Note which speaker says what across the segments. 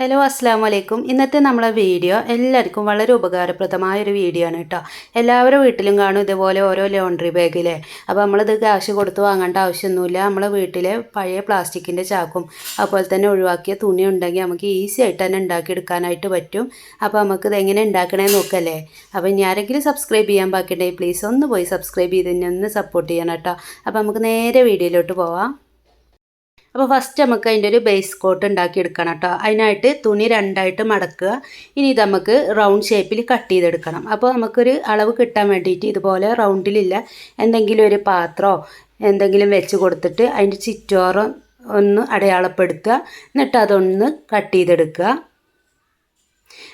Speaker 1: Hello അസ്സാം വലൈക്കും ഇന്നത്തെ നമ്മളെ വീഡിയോ എല്ലാവർക്കും വളരെ ഉപകാരപ്രദമായ ഒരു വീഡിയോ ആണ് കേട്ടോ എല്ലാവരും വീട്ടിലും കാണും ഇതുപോലെ ഓരോ ലോണ്ടറി ബാഗിലെ അപ്പോൾ നമ്മളിത് കാശ് കൊടുത്ത് വാങ്ങേണ്ട ആവശ്യമൊന്നുമില്ല. നമ്മളെ വീട്ടിലെ പഴയ പ്ലാസ്റ്റിക്കിന്റെ ചാക്കും അതുപോലെ തന്നെ ഒഴിവാക്കിയ തുണി ഉണ്ടെങ്കിൽ നമുക്ക് ഈസി ആയിട്ട് തന്നെ ഉണ്ടാക്കിയെടുക്കാനായിട്ട് പറ്റും. അപ്പോൾ നമുക്ക് ഇത് എങ്ങനെ ഉണ്ടാക്കണേ നോക്കല്ലേ? അപ്പോൾ ഇനി ആരെങ്കിലും സബ്സ്ക്രൈബ് ചെയ്യാൻ ബാക്കിയുണ്ടെങ്കിൽ പ്ലീസ് ഒന്ന് പോയി സബ്സ്ക്രൈബ് ചെയ്ത് ഒന്ന് സപ്പോർട്ട് ചെയ്യണം കേട്ടോ അപ്പോൾ നമുക്ക് നേരെ വീഡിയോയിലോട്ട് പോവാം. അപ്പോൾ ഫസ്റ്റ് നമുക്ക് അതിന്റെ ഒരു ബേസ് കോട്ട് ഉണ്ടാക്കിയെടുക്കണം കേട്ടോ. അതിനായിട്ട് തുണി രണ്ടായിട്ട് മടക്കുക. ഇനി ഇത് നമുക്ക് റൗണ്ട് ഷേപ്പിൽ കട്ട് ചെയ്തെടുക്കണം. അപ്പോൾ നമുക്കൊരു അളവ് കിട്ടാൻ വേണ്ടിയിട്ട് ഇതുപോലെ റൗണ്ടിലില്ല എന്തെങ്കിലും ഒരു പാത്രമോ എന്തെങ്കിലും വെച്ച് കൊടുത്തിട്ട് അതിന്റെ ചുറ്റോറം ഒന്ന് അടയാളപ്പെടുത്തുക. എന്നിട്ട് അതൊന്ന് കട്ട് ചെയ്തെടുക്കുക.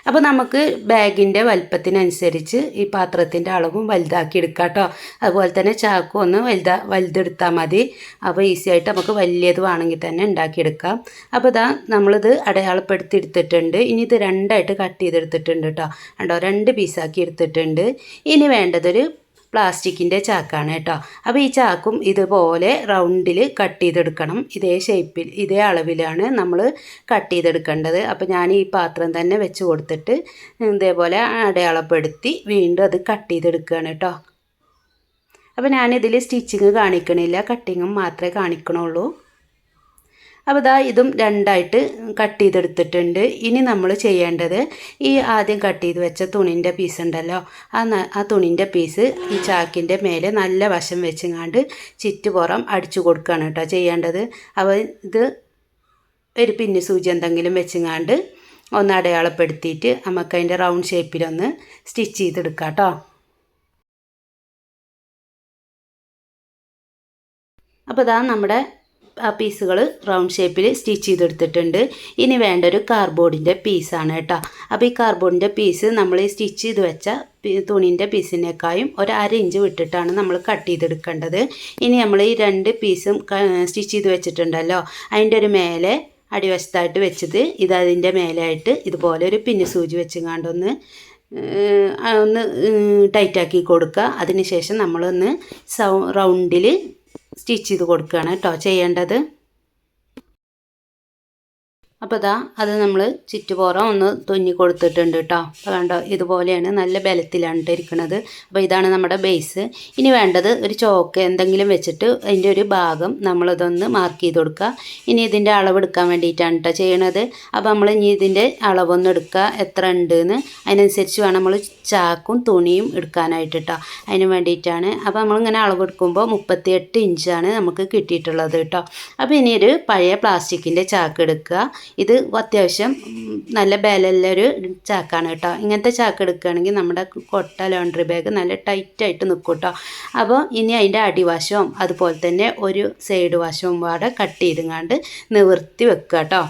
Speaker 1: അപ്പോൾ നമുക്ക് ബാഗിന്റെ വലുപ്പത്തിനനുസരിച്ച് ഈ പാത്രത്തിന്റെ അളവും വലുതാക്കി എടുക്കാം കേട്ടോ അതുപോലെ തന്നെ ചാക്കും ഒന്ന് വലുതാ വലുതെടുത്താൽ മതി. അപ്പോൾ ഈസി ആയിട്ട് നമുക്ക് വലിയത് വേണമെങ്കിൽ തന്നെ ഉണ്ടാക്കിയെടുക്കാം അപ്പോൾ ഇതാ നമ്മളിത് അടയാളപ്പെടുത്തി എടുത്തിട്ടുണ്ട് ഇനി ഇത് രണ്ടായിട്ട് കട്ട് ചെയ്തെടുത്തിട്ടുണ്ട് കേട്ടോ കണ്ടോ രണ്ട് പീസാക്കി എടുത്തിട്ടുണ്ട്. ഇനി വേണ്ടതൊരു പ്ലാസ്റ്റിക്കിന്റെ ചാക്കാണ് കേട്ടോ. അപ്പോൾ ഈ ചാക്കും ഇതുപോലെ റൗണ്ടിൽ കട്ട് ചെയ്തെടുക്കണം. ഇതേ ഷേപ്പിൽ ഇതേ അളവിലാണ് നമ്മൾ കട്ട് ചെയ്തെടുക്കേണ്ടത്. അപ്പോൾ ഞാൻ ഈ പാത്രം തന്നെ വെച്ച് കൊടുത്തിട്ട് ഇതേപോലെ അടയാളപ്പെടുത്തി വീണ്ടും അത് കട്ട് ചെയ്തെടുക്കുകയാണ് കേട്ടോ. അപ്പോൾ ഞാനിതിൽ സ്റ്റിച്ചിങ് കാണിക്കണില്ല. കട്ടിങ്ങും മാത്രമേ കാണിക്കണുള്ളൂ. അപ്പോൾ ഇതാ ഇതും രണ്ടായിട്ട് കട്ട് ചെയ്തെടുത്തിട്ടുണ്ട്. ഇനി നമ്മൾ ചെയ്യേണ്ടത് ഈ ആദ്യം കട്ട് ചെയ്ത് വെച്ച തുണിന്റെ പീസ് ഉണ്ടല്ലോ. ആ ആ തുണിന്റെ പീസ് ഈ ചാക്കിന്റെ മേലെ നല്ല വശം വെച്ചങ്ങാണ്ട് ചുറ്റുപുറം അടിച്ചു കൊടുക്കുകയാണ് കേട്ടോ ചെയ്യേണ്ടത്. അപ്പോൾ ഇത് ഒരു പിന്നി സൂചി എന്തെങ്കിലും വെച്ചങ്ങാണ്ട് ഒന്ന് അടയാളപ്പെടുത്തിയിട്ട് നമുക്ക് അതിന്റെ റൗണ്ട് ഷേപ്പിലൊന്ന് സ്റ്റിച്ച് ചെയ്തെടുക്കാം കേട്ടോ. അപ്പോൾ ഇതാ നമ്മുടെ പീസുകൾ റൗണ്ട് ഷേപ്പിൽ സ്റ്റിച്ച് ചെയ്തെടുത്തിട്ടുണ്ട്. ഇനി വേണ്ട ഒരു കാർബോർഡിന്റെ പീസാണ് കേട്ടോ. അപ്പോൾ ഈ കാർബോർഡിന്റെ പീസ് നമ്മൾ സ്റ്റിച്ച് ചെയ്ത് വെച്ച തുണിന്റെ പീസിനേക്കായും ഒരു അര ഇഞ്ച് വിട്ടിട്ടാണ് നമ്മൾ കട്ട് ചെയ്തെടുക്കേണ്ടത്. ഇനി നമ്മൾ ഈ രണ്ട് പീസും സ്റ്റിച്ച് ചെയ്ത് വെച്ചിട്ടുണ്ടല്ലോ. അതിന്റെ ഒരു മേലെ അടിവശത്തായിട്ട് വെച്ചത് ഇത് അതിന്റെ മേലായിട്ട് ഇതുപോലെ ഒരു പിന്നെ സൂചി വെച്ചുങ്ങാണ്ടൊന്ന് ഒന്ന് ടൈറ്റാക്കി കൊടുക്കുക അതിന് നമ്മളൊന്ന് സൗ റൗണ്ടിൽ സ്റ്റിച്ച് ചെയ്ത് കൊടുക്കുകയാണ് കേട്ടോ ചെയ്യേണ്ടത്. അപ്പോൾ ഇതാ അത് നമ്മൾ ചുറ്റുപോറം ഒന്ന് തുന്നി കൊടുത്തിട്ടുണ്ട് കേട്ടോ അപ്പോൾ കണ്ടോ ഇതുപോലെയാണ് നല്ല ബലത്തിലാണ് ഇരിക്കുന്നത് അപ്പോൾ ഇതാണ് നമ്മുടെ ബേസ് ഇനി വേണ്ടത് ഒരു ചോക്ക് എന്തെങ്കിലും വെച്ചിട്ട് അതിന്റെ ഒരു ഭാഗം നമ്മളിതൊന്ന് മാർക്ക് ചെയ്ത് കൊടുക്കുക ഇനി ഇതിന്റെ അളവ് എടുക്കാൻ വേണ്ടിയിട്ടാണ് കേട്ടോ ചെയ്യണത്. അപ്പോൾ നമ്മൾ ഇനി ഇതിന്റെ അളവൊന്ന് എടുക്കുക എത്ര ഉണ്ട് എന്ന് അതിനനുസരിച്ച് വേണം നമ്മൾ ചാക്കും തുണിയും എടുക്കാനായിട്ട് കേട്ടോ അതിന് വേണ്ടിയിട്ടാണ്. അപ്പോൾ നമ്മളിങ്ങനെ അളവ് എടുക്കുമ്പോൾ മുപ്പത്തിയെട്ട് ഇഞ്ചാണ് നമുക്ക് കിട്ടിയിട്ടുള്ളത് കേട്ടോ അപ്പോൾ ഇനി ഒരു പഴയ പ്ലാസ്റ്റിക്കിന്റെ ചാക്ക് എടുക്കുക ഇത് അത്യാവശ്യം നല്ല ബലമുള്ളൊരു ചാക്കാണ് കേട്ടോ. ഇങ്ങനത്തെ ചാക്ക് എടുക്കുകയാണെങ്കിൽ നമ്മുടെ കൊട്ട ലോണ്ടറി ബാഗ് നല്ല ടൈറ്റായിട്ട് നിൽക്കും കേട്ടോ. അപ്പോൾ ഇനി അതിന്റെ അടിവശവും അതുപോലെ തന്നെ ഒരു സൈഡ് വശവും പാടെ കട്ട് ചെയ്തുങ്ങാണ്ട് നിവർത്തി വെക്കുക കേട്ടോ.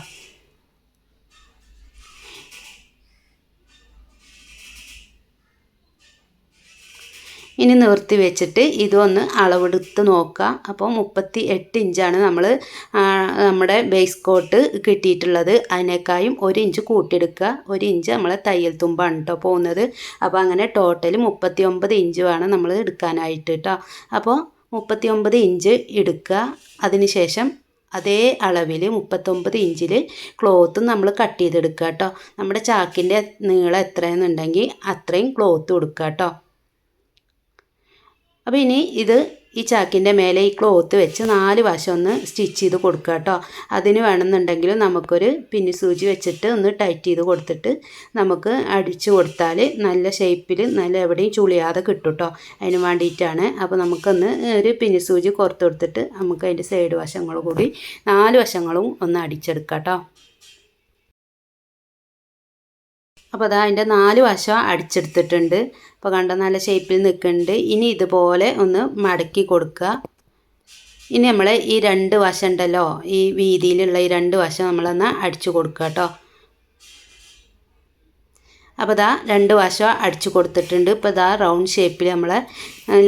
Speaker 1: ഇനി നിർത്തി വെച്ചിട്ട് ഇതൊന്ന് അളവെടുത്ത് നോക്കുക. അപ്പോൾ മുപ്പത്തി എട്ട് ഇഞ്ചാണ് നമ്മൾ നമ്മുടെ ബേസ് കോട്ട് കിട്ടിയിട്ടുള്ളത്. അതിനേക്കായും ഒരു ഇഞ്ച് കൂട്ടിയെടുക്കുക. ഒരു ഇഞ്ച് നമ്മളെ തയ്യൽ തുമ്പാണ് കേട്ടോ പോകുന്നത്. അപ്പോൾ അങ്ങനെ ടോട്ടൽ മുപ്പത്തി ഒമ്പത് ഇഞ്ച് വേണം നമ്മൾ എടുക്കാനായിട്ട് കേട്ടോ അപ്പോൾ മുപ്പത്തി ഒമ്പത് ഇഞ്ച് എടുക്കുക. അതിനുശേഷം അതേ അളവിൽ മുപ്പത്തൊമ്പത് ഇഞ്ചിൽ ക്ലോത്ത് നമ്മൾ കട്ട് ചെയ്തെടുക്കുക കേട്ടോ നമ്മുടെ ചാക്കിന്റെ നീളം എത്രയെന്നുണ്ടെങ്കിൽ അത്രയും ക്ലോത്ത് കൊടുക്കുക കേട്ടോ അപ്പോൾ ഇനി ഇത് ഈ ചാക്കിന്റെ മേലെ ഈ ക്ലോത്ത് വെച്ച് നാല് വശം ഒന്ന് സ്റ്റിച്ച് ചെയ്ത് കൊടുക്കുക കേട്ടോ. അതിന് വേണമെന്നുണ്ടെങ്കിൽ നമുക്കൊരു പിന്നി സൂചി വെച്ചിട്ട് ഒന്ന് ടൈറ്റ് ചെയ്ത് കൊടുത്തിട്ട് നമുക്ക് അടിച്ചു കൊടുത്താൽ നല്ല ഷേപ്പിൽ നല്ല എവിടെയും ചുളിയാതെ കിട്ടും കേട്ടോ. അതിന് വേണ്ടിയിട്ടാണ്. അപ്പോൾ നമുക്കൊന്ന് ഒരു പിന്നി സൂചി കുറത്ത് കൊടുത്തിട്ട് നമുക്ക് അതിന്റെ സൈഡ് വശങ്ങൾ കൂടി നാല് വശങ്ങളും ഒന്ന് അടിച്ചെടുക്കാം കേട്ടോ. അപ്പോൾ അതാ അതിന്റെ നാല് വശം അടിച്ചെടുത്തിട്ടുണ്ട്. അപ്പോൾ കണ്ട നല്ല ഷേപ്പിൽ നിൽക്കുന്നുണ്ട്. ഇനി ഇതുപോലെ ഒന്ന് മടക്കി കൊടുക്കുക. ഇനി നമ്മൾ ഈ രണ്ട് വശം ഉണ്ടല്ലോ ഈ വീതിയിലുള്ള ഈ രണ്ട് വശം നമ്മളൊന്ന് അടിച്ചു കൊടുക്കുക കേട്ടോ. അപ്പോൾ ഇതാ രണ്ട് വശം അടിച്ചു കൊടുത്തിട്ടുണ്ട്. ഇപ്പോൾ ഇതാ റൗണ്ട് ഷേപ്പിൽ നമ്മളെ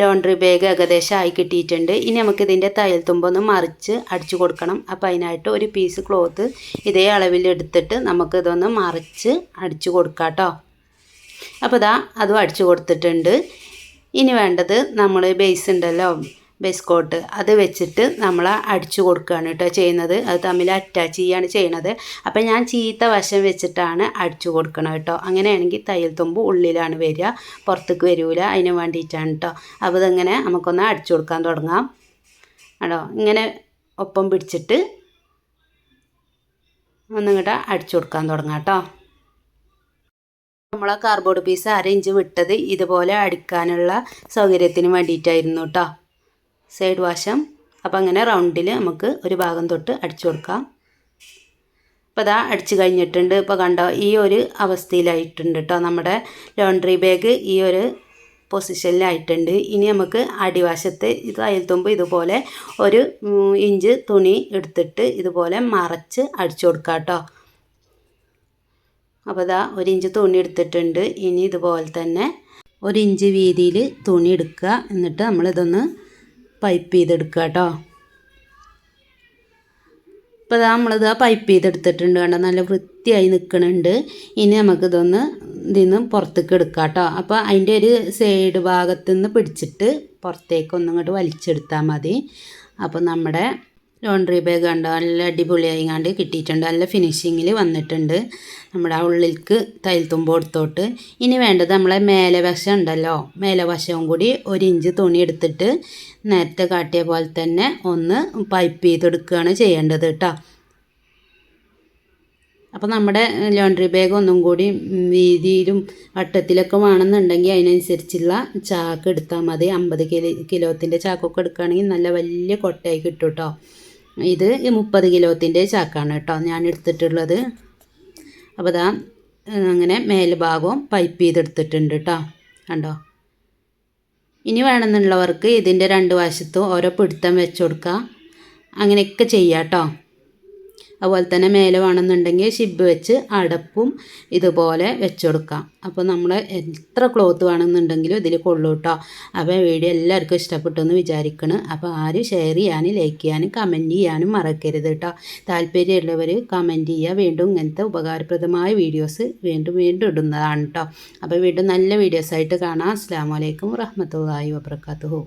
Speaker 1: ലോണ്ടറി ബാഗ് ഏകദേശം ആയി കിട്ടിയിട്ടുണ്ട്. ഇനി നമുക്ക് ഇതിന്റെ തയ്യൽ തുമ്പൊന്ന് മറിച്ച് അടിച്ചു കൊടുക്കണം. അപ്പോൾ അതിനായിട്ട് ഒരു പീസ് ക്ലോത്ത് ഇതേ അളവിൽ എടുത്തിട്ട് നമുക്ക് ഇതൊന്ന് മറിച്ച് അടിച്ചു കൊടുക്കാം കേട്ടോ അപ്പോൾ ഇതാ അതും അടിച്ചു കൊടുത്തിട്ടുണ്ട്. ഇനി വേണ്ടത് നമ്മൾ ബേസ് ഉണ്ടല്ലോ ബെസ്കോട്ട് അത് വെച്ചിട്ട് നമ്മൾ അടിച്ചു കൊടുക്കുകയാണ് കേട്ടോ ചെയ്യുന്നത്. അത് തമ്മിൽ അറ്റാച്ച് ചെയ്യാണ് ചെയ്യണത്. അപ്പം ഞാൻ ചീത്ത വശം വെച്ചിട്ടാണ് അടിച്ചു കൊടുക്കണം കേട്ടോ. അങ്ങനെയാണെങ്കിൽ തയ്യൽ തുമ്പ് ഉള്ളിലാണ് വരിക. പുറത്തേക്ക് വരില്ല അതിന് വേണ്ടിയിട്ടാണ് കേട്ടോ. അപ്പോൾ ഇതങ്ങനെ നമുക്കൊന്ന് അടിച്ചു കൊടുക്കാൻ തുടങ്ങാം. ആണോ? ഇങ്ങനെ ഒപ്പം പിടിച്ചിട്ട് ഒന്നിങ്ങോട്ട് അടിച്ചു കൊടുക്കാൻ തുടങ്ങാം കേട്ടോ. നമ്മളെ കാർബോർഡ് പീസ് അര ഇഞ്ച് വിട്ടത് ഇതുപോലെ അടിക്കാനുള്ള സൗകര്യത്തിന് വേണ്ടിയിട്ടായിരുന്നു കേട്ടോ. സൈഡ് വാശം. അപ്പോൾ അങ്ങനെ റൗണ്ടിൽ നമുക്ക് ഒരു ഭാഗം തൊട്ട് അടിച്ചു കൊടുക്കാം. അപ്പോൾ അതാ അടിച്ചു കഴിഞ്ഞിട്ടുണ്ട്. ഇപ്പോൾ കണ്ടോ ഈ ഒരു അവസ്ഥയിലായിട്ടുണ്ട് കേട്ടോ നമ്മുടെ ലോണ്ടറി ബാഗ് ഈ ഒരു പൊസിഷനിലായിട്ടുണ്ട് ഇനി നമുക്ക് അടിവശത്ത് ഇത് അയൽത്തുമ്പോൾ ഇതുപോലെ ഒരു ഇഞ്ച് തുണി എടുത്തിട്ട് ഇതുപോലെ മറച്ച് അടിച്ചു കൊടുക്കാം കേട്ടോ അപ്പോൾ ഇതാ ഒരു ഇഞ്ച് തുണി എടുത്തിട്ടുണ്ട്. ഇനി ഇതുപോലെ തന്നെ ഒരു ഇഞ്ച് വീതിയിൽ തുണി എടുക്കുക. എന്നിട്ട് നമ്മളിതൊന്ന് പൈപ്പ് ചെയ്തെടുക്കുക കേട്ടോ. ഇപ്പോൾ ഇതാ നമ്മളിത് പൈപ്പ് ചെയ്തെടുത്തിട്ടുണ്ട് കണ്ടോ? നല്ല വൃത്തിയായി നിൽക്കുന്നുണ്ട് ഇനി നമുക്കിതൊന്ന് ഇതിൽ നിന്ന് പുറത്തേക്ക് എടുക്കാം കേട്ടോ. അപ്പോൾ അതിന്റെ ഒരു സൈഡ് ഭാഗത്തു നിന്ന് പിടിച്ചിട്ട് പുറത്തേക്കൊന്നും ഇങ്ങോട്ട് വലിച്ചെടുത്താൽ മതി. അപ്പോൾ നമ്മുടെ ലോണ്ട്രി ബാഗ് കണ്ടോ? നല്ല അടിപൊളിയായി കണ്ട് കിട്ടിയിട്ടുണ്ട്. നല്ല ഫിനിഷിങ്ങിൽ വന്നിട്ടുണ്ട്. നമ്മുടെ ആ ഉള്ളിൽക്ക് തയ്യൽ തുമ്പ് കൊടുത്തോട്ട്. ഇനി വേണ്ടത് നമ്മളെ മേലെ വശം ഉണ്ടല്ലോ? മേലെ വശവും കൂടി ഒരു ഇഞ്ച് തുണി എടുത്തിട്ട് നേരത്തെ കാട്ടിയ പോലെ തന്നെ ഒന്ന് പൈപ്പ് ചെയ്തെടുക്കുകയാണ് ചെയ്യേണ്ടത് കേട്ടോ. അപ്പോൾ നമ്മുടെ ലോണ്ടറി ബാഗ് ഒന്നും കൂടി വീതിയിലും വട്ടത്തിലൊക്കെ വേണമെന്നുണ്ടെങ്കിൽ അതിനനുസരിച്ചുള്ള ചാക്ക് എടുത്താൽ മതി. അമ്പത് കിലോ കിലോത്തിന്റെ ചാക്കൊക്കെ എടുക്കുകയാണെങ്കിൽ നല്ല വലിയ കൊട്ടയായി കിട്ടും കേട്ടോ. ഇത് മുപ്പത് കിലോത്തിന്റെ ചാക്കാണ് കേട്ടോ. ഞാൻ എടുത്തിട്ടുള്ളത്. അപ്പോൾ ഇതാ അങ്ങനെ മേൽഭാഗവും പൈപ്പ് ചെയ്തെടുത്തിട്ടുണ്ട് കേട്ടോ. കണ്ടോ? ഇനി വേണമെന്നുള്ളവർക്ക് ഇതിന്റെ രണ്ട് വശത്തും ഓരോ പിടുത്തം വെച്ച് കൊടുക്കാം. അങ്ങനെയൊക്കെ ചെയ്യാം കേട്ടോ. അതുപോലെ തന്നെ മേലെ വേണമെന്നുണ്ടെങ്കിൽ ഷിബ് വെച്ച് അടപ്പും ഇതുപോലെ വെച്ച് കൊടുക്കാം അപ്പോൾ നമ്മൾ എത്ര ക്ലോത്ത് വേണമെന്നുണ്ടെങ്കിലും ഇതിൽ കൊള്ളൂ കേട്ടോ അപ്പോൾ വീഡിയോ എല്ലാവർക്കും ഇഷ്ടപ്പെട്ടു എന്ന് വിചാരിക്കണം. അപ്പോൾ ആരും ഷെയർ ചെയ്യാനും ലൈക്ക് ചെയ്യാനും കമന്റ് ചെയ്യാനും മറക്കരുത് കേട്ടോ താല്പര്യമുള്ളവർ കമന്റ് ചെയ്യുക. വീണ്ടും ഇങ്ങനത്തെ ഉപകാരപ്രദമായ വീഡിയോസ് വീണ്ടും വീണ്ടും ഇടുന്നതാണ് കേട്ടോ അപ്പോൾ വീണ്ടും നല്ല വീഡിയോസായിട്ട് കാണാം. അസ്സാം വലൈക്കും വറഹമത്തല്ലാഹി വാബർക്കാത്തുഹു